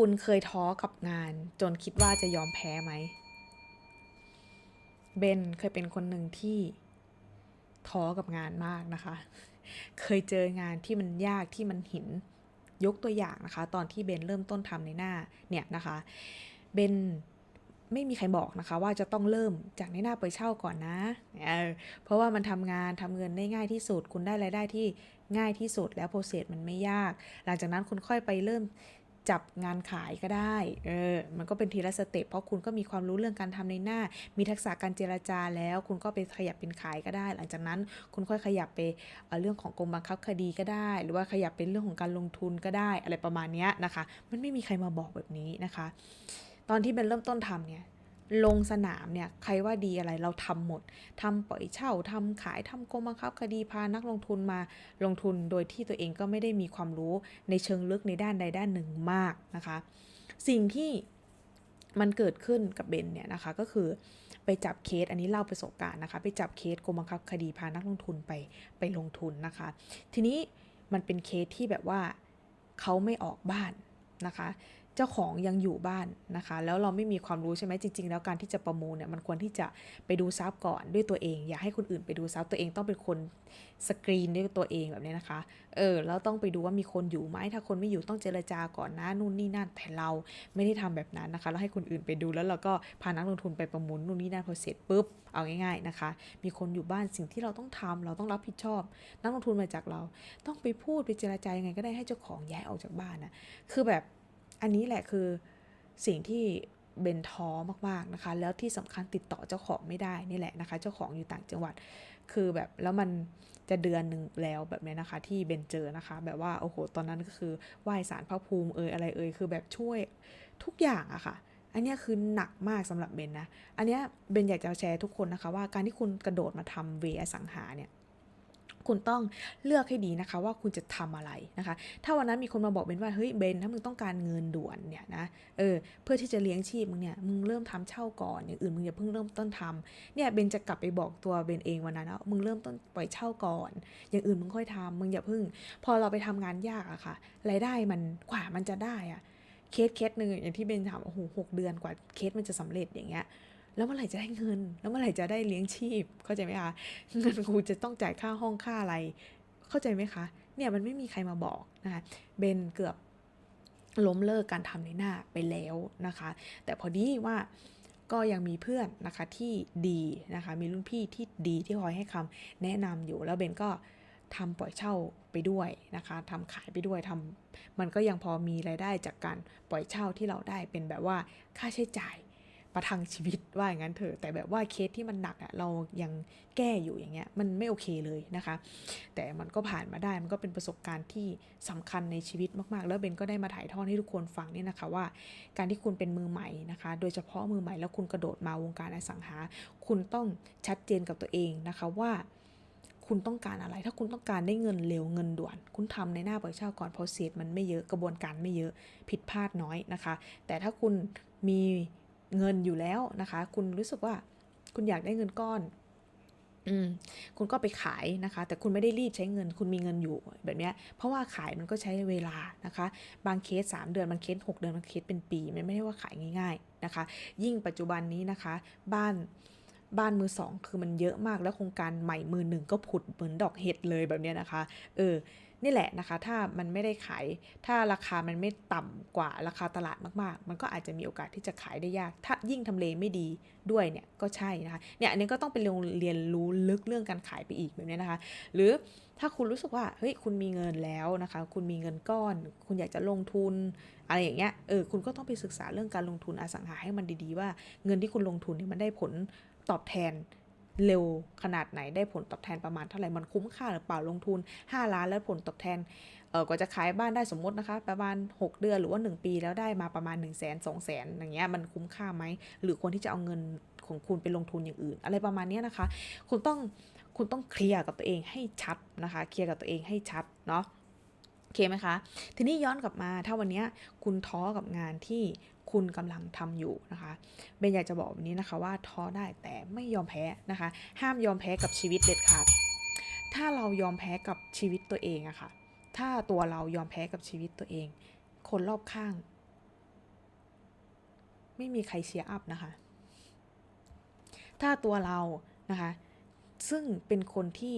คุณเคยท้อกับงาน จนคิดว่าจะยอมแพ้ไหม เบนเคยเป็นคนหนึ่งที่ท้อกับงานมากนะคะ เคยเจองานที่มันยากที่มันหิน ยกตัวอย่างนะคะ ตอนที่เบนเริ่มต้นทำในหน้าเนี่ยนะคะ เบนไม่มีใครบอกนะคะว่าจะต้องเริ่มจากในหน้าเปิดเช่าก่อนนะเเพราะว่ามันทำงานทำเงินได้ง่ายที่สุด คุณได้รายได้ที่ง่ายที่สุดแล้วโปรเซสมันไม่ยาก หลังจากนั้นคุณค่อยไปเริ่ม จับงานขายก็ได้เออมันก็เป็นทีละสเต็ปเพราะคุณก็มีความรู้เรื่องการทำในหน้า มีทักษะการเจรจาแล้ว คุณก็ไปขยับเป็นขายก็ได้ หลังจากนั้นคุณค่อยขยับไปเออเรื่องของกรมบังคับคดีก็ได้ หรือว่าขยับเป็นเรื่องของการลงทุนก็ได้ อะไรประมาณนี้นะคะ มันไม่มีใครมาบอกแบบนี้นะคะ ตอนที่เป็นเริ่มต้นทำเนี่ย ลงสนามเนี่ยใครว่าดีอะไรเราทำหมดทำปล่อยเช่าทำขายทำกรมบังคับ คดีพานักลงทุนมาลงทุนโดยที่ตัวเองก็ไม่ได้มีความรู้ในเชิงลึกในด้านใดด้านหนึ่งมากนะคะ สิ่งที่มันเกิดขึ้นกับเบนเนี่ยนะคะก็คือไปจับเคสอันนี้เล่าประสบการณ์นะคะ ไปจับเคสกรมบังคับคดีพานักลงทุนไปไปลงทุนนะคะ ทีนี้มันเป็นเคสที่แบบว่าเขาไม่ออกบ้านนะคะ เจ้าของยังอยู่บ้านนะคะ แล้วเราไม่มีความรู้ใช่ไหมจริง ๆ แล้วการที่จะประมูลเนี่ยมันควรที่จะไปดูซับก่อนด้วยตัวเอง อย่าให้คนอื่นไปดูซับตัวเองต้องเป็นคนสกรีนด้วยตัวเองแบบนี้นะคะเออแล้วต้องไปดูว่ามีคนอยู่ไหมถ้าคนไม่อยู่ต้องเจรจาก่อนนะนู่นนี่นั่นแต่เราไม่ได้ทำแบบนั้นนะคะแล้วให้คนอื่นไปดูแล้วเราก็พานักลงทุนไปประมูลนู่นนี่นั่นพอเสร็จปุ๊บเอาง่ายๆนะคะ มีคนอยู่บ้านสิ่งที่เราต้องทำเราต้องรับผิดชอบ นักลงทุนมาจากเรา ต้องไปพูดไปเจรจายังไงก็ได้ให้เจ้าของย้ายออกจากบ้านนะคือแบบ อันนี้แหละคือสิ่งที่เบนท้อมากๆนะคะ แล้วที่สำคัญติดต่อเจ้าของไม่ได้นี่แหละนะคะ เจ้าของอยู่ต่างจังหวัด คือแบบแล้วมันจะเดือนหนึ่งแล้วแบบนี้นะคะ ที่เบนเจอนะคะ แบบว่าโอ้โหตอนนั้นก็คือไหว้สารพระภูมิเอยอะไรเอยคือแบบช่วยทุกอย่างอะค่ะ อันนี้คือหนักมากสำหรับเบนนะ อันนี้เบนอยากจะแชร์ทุกคนนะคะ ว่าการที่คุณกระโดดมาทำเวอสังหาเนี่ย คุณต้องเลือกให้ดีนะคะว่าคุณจะทำอะไรนะคะ ถ้าวันนั้นมีคนมาบอกเบนว่าเฮ้ยเบนถ้ามึงต้องการเงินด่วนเนี่ยนะเออเพื่อที่จะเลี้ยงชีพมึงเนี่ยมึงเริ่มทำเช่าก่อนอย่างอื่นมึงอย่าเพิ่งเริ่มต้นทำเนี่ยเบนจะกลับไปบอกตัวเบนเองวันนั้นนะมึงเริ่มต้นปล่อยเช่าก่อน อย่างอื่นมึงค่อยทำมึงอย่าเพิ่ง พอเราไปทำงานยากอะค่ะรายได้มันกว่ามันจะได้อะเคสเคสหนึ่งอย่างที่เบนถามโอ้โหหกเดือนกว่าเคสมันจะสำเร็จอย่างเงี้ย แล้วเมื่อไหร่จะได้เงิน แล้วเมื่อไหร่จะได้เลี้ยงชีพ เข้าใจไหมคะ เงินกูจะต้องจ่ายค่าห้องค่าอะไร เข้าใจไหมคะ เนี่ยมันไม่มีใครมาบอกนะคะ เบนเกือบล้มเลิกการทำในหน้าไปแล้วนะคะ แต่พอดีว่าก็ยังมีเพื่อนนะคะที่ดีนะคะ มีรุ่นพี่ที่ดีที่คอยให้คำแนะนำอยู่ แล้วเบนก็ทำปล่อยเช่าไปด้วยนะคะทำขายไปด้วยทำมันก็ยังพอมีรายได้จากการปล่อยเช่าที่เราได้เป็นแบบว่าค่าใช้จ่าย ประทังชีวิตว่าอย่างนั้นเถอะแต่แบบว่าเคสที่มันหนักอะ่ะเรายังแก้อยู่อย่างเงี้ยมันไม่โอเคเลยนะคะ แต่มันก็ผ่านมาได้มันก็เป็นประสบการณ์ที่สำคัญในชีวิตมากๆ แล้วเบนก็ได้มาถ่ายทอดให้ทุกคนฟังเนี่ยนะคะว่า การที่คุณเป็นมือใหม่นะคะ โดยเฉพาะมือใหม่แล้วคุณกระโดดมาวงการอสังหา คุณต้องชัดเจนกับตัวเองนะคะว่าคุณต้องการอะไร ถ้าคุณต้องการได้เงินเร็วเงินด่วน คุณทำในหน้าปล่อยเช่าก่อนเพราะเศษมันไม่เยอะกระบวนการไม่เยอะผิดพลาดน้อยนะคะ แต่ถ้าคุณมี เงินอยู่แล้วนะคะ คุณรู้สึกว่าคุณอยากได้เงินก้อนอืมคุณก็ไปขายนะคะ แต่คุณไม่ได้รีบใช้เงิน คุณมีเงินอยู่แบบเนี้ยเพราะว่าขายมันก็ใช้เวลานะคะ บางเคส 3 เดือน บางเคส 6 เดือน บางเคสเป็นปี มันไม่ได้ว่าขายง่าย ๆนะคะ ยิ่งปัจจุบันนี้นะคะ บ้าน บ้านมือสองคือมันเยอะมากแล้วโครงการใหม่มือหนึ่งก็ผุดเหมือนดอกเห็ดเลยแบบนี้นะคะ เออ นี่แหละนะคะ ถ้ามันไม่ได้ขาย ถ้าราคามันไม่ต่ำกว่าราคาตลาดมากๆ มันก็อาจจะมีโอกาสที่จะขายได้ยาก ถ้ายิ่งทำเลไม่ดีด้วยเนี่ยก็ใช่นะคะ เนี่ยอันนี้ก็ต้องไปเรียนรู้ลึกเรื่องการขายไปอีกแบบนี้นะคะ หรือถ้าคุณรู้สึกว่าเฮ้ยคุณมีเงินแล้วนะคะ คุณมีเงินก้อน คุณอยากจะลงทุนอะไรอย่างเงี้ย เออ คุณก็ต้องไปศึกษาเรื่องการลงทุนอสังหาให้มันดีๆ ว่าเงินที่คุณลงทุนเนี่ยมันได้ผล ตอบแทนเร็วขนาดไหนได้ผลตอบแทนประมาณเท่าไหร่มันคุ้มค่าหรือเปล่าลงทุน 5 ล้านแล้วผลตอบแทนเออกว่าจะขายบ้านได้สมมตินะคะ ประมาณ 6 เดือนหรือว่า 1 ปีแล้วได้มาประมาณ 1 0 0 0 0แสนสองแสนอย่างเงี้ยมันคุ้มค่าไหม หรือควรที่จะเอาเงินของคุณไปลงทุนอย่างอื่น อะไรประมาณเนี้ยนะคะ คุณต้องคุณต้องเคลียร์กับตัวเองให้ชัดนะคะเคลียร์กับตัวเองให้ชัดเนาะโอเคไหมคะ ทีนี้ย้อนกลับมาถ้าวันเนี้ยคุณท้อกับงานที่ คุณกำลังทำอยู่นะคะเบนอยากจะบอกแบบนี้นะคะว่าท้อได้แต่ไม่ยอมแพ้นะคะ ห้ามยอมแพ้กับชีวิตเด็ดขาด ถ้าเรายอมแพ้กับชีวิตตัวเองอะค่ะ ถ้าตัวเรายอมแพ้กับชีวิตตัวเอง คนรอบข้าง ไม่มีใครเชียร์อัพนะคะ ถ้าตัวเรานะคะ ซึ่งเป็นคนที่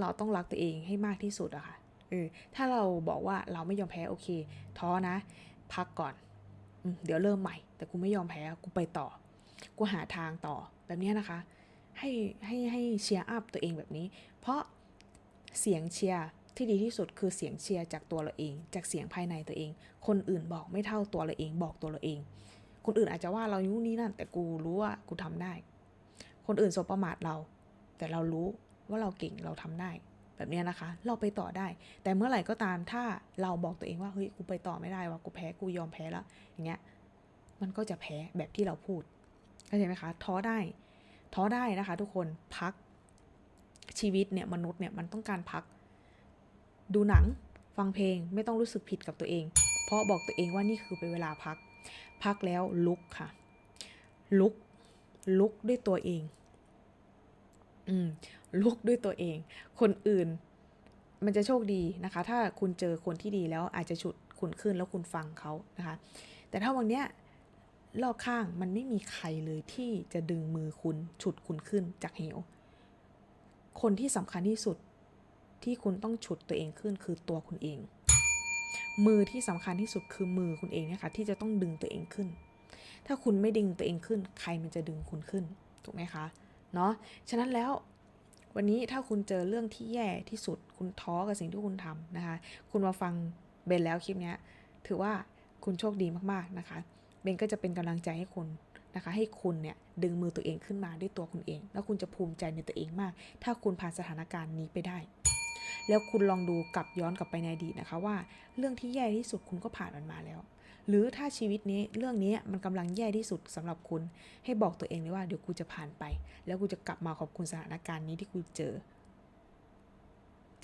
เราต้องรักตัวเองให้มากที่สุดอะค่ะเออถ้าเราบอกว่าเราไม่ยอมแพ้โอเค ท้อนะ พักก่อน เดี๋ยวเริ่มใหม่ แต่กูไม่ยอมแพ้กูไปต่อ กูหาทางต่อแบบนี้นะคะ ให้ให้ให้เชียร์อัพตัวเองแบบนี้ เพราะเสียงเชียร์ที่ดีที่สุดคือเสียงเชียร์จากตัวเราเอง จากเสียงภายในตัวเอง คนอื่นบอกไม่เท่าตัวเราเอง บอกตัวเราเอง คนอื่นอาจจะว่าเรานู่นนี่นั่น แต่กูรู้ว่ากูทำได้ คนอื่นสบประมาทเรา แต่เรารู้ว่าเราเก่งเราทำได้ แบบเนี้ยนะคะ เราไปต่อได้ แต่เมื่อไหร่ก็ตามถ้าเราบอกตัวเองว่าเฮ้ยกูไปต่อไม่ได้ว่ะกูแพ้กูยอมแพ้แล้วอย่างเงี้ยมันก็จะแพ้แบบที่เราพูดเข้าใจไหมคะท้อได้ ท้อได้นะคะ ทุกคนพักชีวิตเนี่ยมนุษย์เนี่ยมันต้องการพัก ดูหนังฟังเพลงไม่ต้องรู้สึกผิดกับตัวเอง เพราะบอกตัวเองว่านี่คือเป็นเวลาพัก พักแล้วลุกค่ะ ลุกลุกด้วยตัวเอง อืม ลุกด้วยตัวเอง คนอื่นมันจะโชคดีนะคะ ถ้าคุณเจอคนที่ดีแล้วอาจจะฉุดคุณขึ้นแล้วคุณฟังเขานะคะ แต่ถ้าวันเนี้ยรอบข้างมันไม่มีใครเลยที่จะดึงมือคุณฉุดคุณขึ้นจากเหว คนที่สำคัญที่สุดที่คุณต้องฉุดตัวเองขึ้นคือตัวคุณเอง มือที่สำคัญที่สุดคือมือคุณเองนี่ยค่ะที่จะต้องดึงตัวเองขึ้น ถ้าคุณไม่ดึงตัวเองขึ้น ใครมันจะดึงคุณขึ้นถูกไหมคะเนาะฉะนั้นแล้ว วันนี้ถ้าคุณเจอเรื่องที่แย่ที่สุด คุณท้อกับสิ่งที่คุณทำนะคะ คุณมาฟังเบนแล้วคลิปนี้ถือว่าคุณโชคดีมากๆนะคะ เบนก็จะเป็นกำลังใจให้คุณนะคะ ให้คุณเนี่ยดึงมือตัวเองขึ้นมาด้วยตัวคุณเอง แล้วคุณจะภูมิใจในตัวเองมาก ถ้าคุณผ่านสถานการณ์นี้ไปได้ แล้วคุณลองดูกลับย้อนกลับไปในอดีตนะคะว่า เรื่องที่แย่ที่สุดคุณก็ผ่านมันมาแล้ว หรือถ้าชีวิตนี้เรื่องนี้มันกำลังแย่ที่สุดสำหรับคุณ ให้บอกตัวเองเลยว่าเดี๋ยวกูจะผ่านไป แล้วกูจะกลับมาขอบคุณสถานการณ์นี้ที่กูเจอ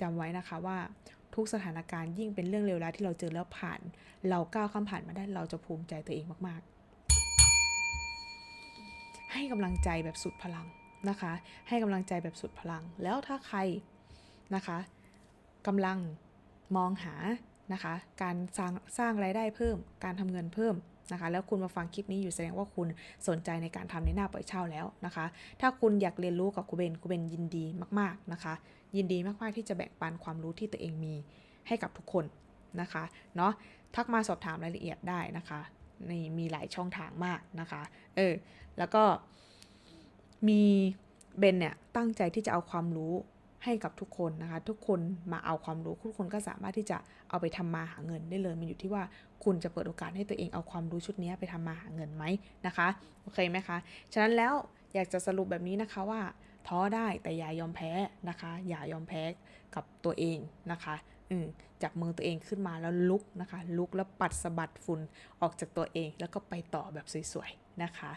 จำไว้นะคะว่าทุกสถานการณ์ยิ่งเป็นเรื่องเลวร้ายที่เราเจอแล้วผ่าน เราก้าวข้ามผ่านมาได้เราจะภูมิใจตัวเองมากๆ ให้กำลังใจแบบสุดพลังนะคะ ให้กำลังใจแบบสุดพลัง แล้วถ้าใครนะคะกำลังมองหา นะคะ การสร้างสร้างรายได้เพิ่ม การทำเงินเพิ่มนะคะ แล้วคุณมาฟังคลิปนี้อยู่แสดงว่าคุณสนใจในการทำในหน้าปล่อยเช่าแล้วนะคะ ถ้าคุณอยากเรียนรู้กับครูเบนครูเบนยินดีมากๆนะคะ ยินดีมากๆที่จะแบ่งปันความรู้ที่ตัวเองมีให้กับทุกคนนะคะเนาะทักมาสอบถามรายละเอียดได้นะคะในมีหลายช่องทางมากนะคะเออแล้วก็มีเบนเนี่ยตั้งใจที่จะเอาความรู้ ให้กับทุกคนนะคะ ทุกคนมาเอาความรู้ทุกคนก็สามารถที่จะเอาไปทำมาหาเงินได้เลย มันอยู่ที่ว่าคุณจะเปิดโอกาสให้ตัวเองเอาความรู้ชุดนี้ไปทำมาหาเงินไหมนะคะโอเคไหมคะฉะนั้นแล้วอยากจะสรุปแบบนี้นะคะว่าท้อได้แต่อย่ายอมแพ้นะคะ อย่ายอมแพ้กับตัวเองนะคะอืจับมือตัวเองขึ้นมาแล้วลุกนะคะ ลุกแล้วปัดสะบัดฝุ่นออกจากตัวเองแล้วก็ไปต่อแบบสวยๆนะคะ